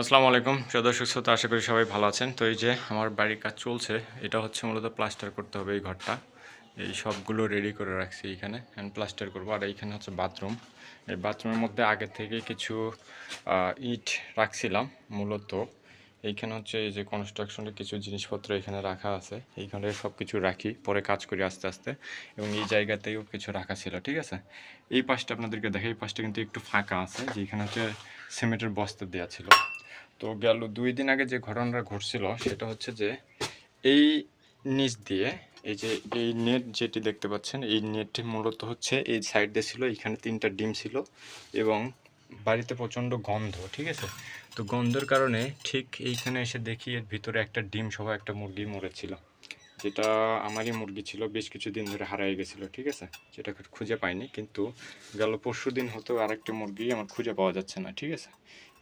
আসসালামু আলাইকুম। সদস্য শ্রোতা, আশা করি সবাই ভালো আছেন। তো এই যে আমার বাড়ির কাজ চলছে, এটা হচ্ছে মূলত প্লাস্টার করতে হবে এই ঘরটা। এই সবগুলো রেডি করে রাখছি এইখানে অ্যান্ড প্লাস্টার করব। আর এইখানে হচ্ছে বাথরুম এই বাথরুমের মধ্যে আগে থেকে কিছু ইট রাখছিলাম মূলত। এইখানে হচ্ছে এই যে কনস্ট্রাকশনের কিছু জিনিসপত্র এখানে রাখা আছে। এইখানে সব কিছু রাখি, পরে কাজ করি আস্তে আস্তে। এবং এই জায়গাতেও কিছু রাখা ছিল, ঠিক আছে? এই পাশটা আপনাদেরকে দেখে এই পাশটা কিন্তু একটু ফাঁকা আছে যে যেখানে হচ্ছে সিমেন্টের বস্তা দেওয়া ছিল। তো গেল দুই দিন আগে যে ঘটনাটা ঘটছিল, সেটা হচ্ছে যে এই নিচ দিয়ে, এই যে এই নেট যেটি দেখতে পাচ্ছেন, এই নেটটি মূলত হচ্ছে এই সাইড দিয়ে ছিল, এখানে তিনটা ডিম ছিল এবং বাড়িতে প্রচণ্ড গন্ধ, ঠিক আছে? তো গন্ধর কারণে ঠিক এইখানে এসে দেখি এর ভিতরে একটা ডিম সহ একটা মুরগি মরেছিল। যেটা আমারই মুরগি ছিল, বেশ কিছুদিন ধরে হারাই গেছিল, ঠিক আছে? যেটা খুঁজে পাইনি, কিন্তু গেল পরশু দিন হতো আরেকটি মুরগি আমার খুঁজে পাওয়া যাচ্ছে না, ঠিক আছে?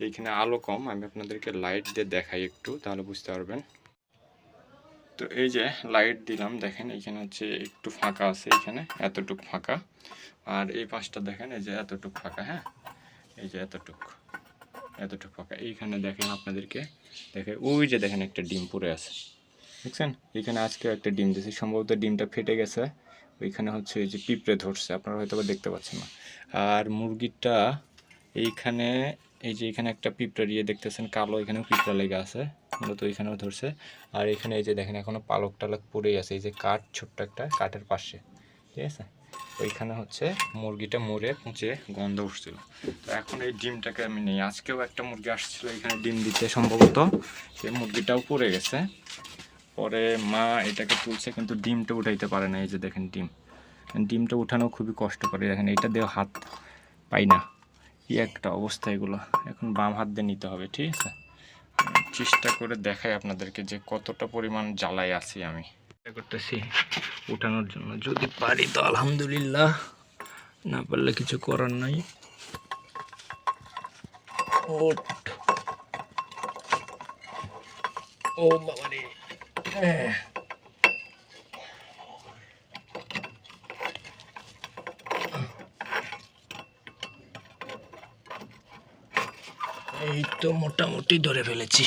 এইখানে আলো কম, আমি আপনাদেরকে লাইট দিয়ে দেখাই একটু, তাহলে বুঝতে পারবেন। তো এই যে লাইট দিলাম, দেখেন এইখানে হচ্ছে একটু ফাঁকা আছে এইখানে, এতটুক ফাঁকা। আর এই পাশটা দেখেন, এই যে এতটুক ফাঁকা হ্যাঁ? এই যে এতটুক এতটুক ফাঁকা। এইখানে দেখেন আপনাদেরকে দেখে ওই যে দেখেন একটা ডিম পড়ে আছে। দেখছেন? এখানে আজকে একটা ডিম দিয়েছে। সম্ভবত ডিমটা ফেটে গেছে। ওইখানে হচ্ছে এই যে পিঁপড়ে ধরছে। আপনারা হয়তো দেখতে পাচ্ছেন না। আর মুরগিটা এইখানে, এই যে এখানে একটা পিঁপড়া ইয়ে দেখতেছেন, কালো এখানেও পিঁপড়া লেগে আছে। মূলত এখানেও ধরছে। আর এখানে এই যে দেখেন, এখনও পালক টালক পড়েই আছে। এই যে কাঠ, ছোট্ট একটা কাঠের পাশে। ঠিক আছে? ওইখানে হচ্ছে মুরগিটা মরে পচে গন্ধ উঠছিল। তো এখন এই ডিমটাকে আমি নেই। আজকেও একটা মুরগি আসছিল। এখানে ডিম দিতে সম্ভবত। সেই মুরগিটাও পড়ে গেছে। পরে মা এটাকে তুলছে, কিন্তু ডিমটা উঠাইতে পারে না। এই যে দেখেন ডিম। ডিমটা উঠানো খুবই কষ্ট করে দেখেন এটা দিয়ে হাত পাই না। কি একটা অবস্থা এগুলো। এখন বাম হাত দিয়ে নিতে হবে, ঠিক আছে? চেষ্টা করে দেখাই আপনাদেরকে যে কতটা পরিমাণ জ্বালায় আছি আমি। করতেছি উঠানোর জন্য। যদি পারি তো আলহামদুলিল্লাহ। না পারলে কিছু করার নাই। ওঠ। ও বাবা রে হ্যাঁ। এই তো মোটামুটি ধরে ফেলেছি।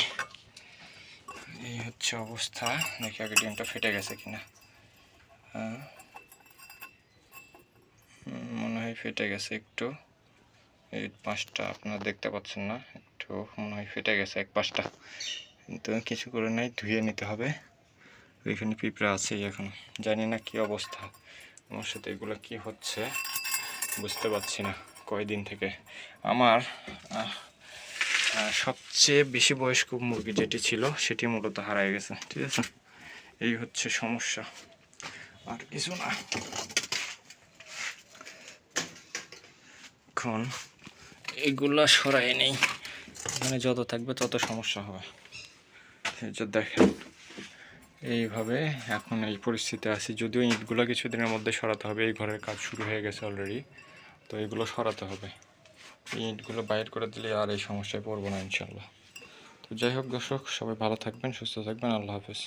এই হচ্ছে অবস্থা। দেখি আগে ডিমটা ফেটে গেছে কিনা? হ্যাঁ। মনে হয় ফেটে গেছে একটু। এই পাঁচটা আপনারা দেখতে পাচ্ছেন না। একটু মনে হয় ফেটে গেছে এক পাশটা। কিন্তু কিছু করে নাই, ধুয়ে নিতে হবে। ওইখানে পিঁপড়া আছেই এখন। জানি না কি অবস্থা। আমার সাথে এগুলো কি হচ্ছে, বুঝতে পারছি না কয়দিন থেকে। আমার সবচেয়ে বেশি বয়স্ক মুরগি যেটি ছিল, সেটি মূলত হারায় গেছে, ঠিক আছে? এই হচ্ছে সমস্যা। আর কিছু না। এখন এগুলা সরাই নেই। মানে যত থাকবে তত সমস্যা হবে। দেখেন। এইভাবে এখন এই পরিস্থিতি আছি। যদিও ইটগুলো কিছুদিনের মধ্যে সরাতে হবে, এই ঘরের কাজ শুরু হয়ে গেছে অলরেডি তো এগুলো সরাতে হবে। এই ইটগুলো বাইর করে দিলে আর এই সমস্যায় পড়ব না ইনশাল্লাহ তো যাই হোক দর্শক, সবাই ভালো থাকবেন, সুস্থ থাকবেন, আল্লাহ হাফেজ।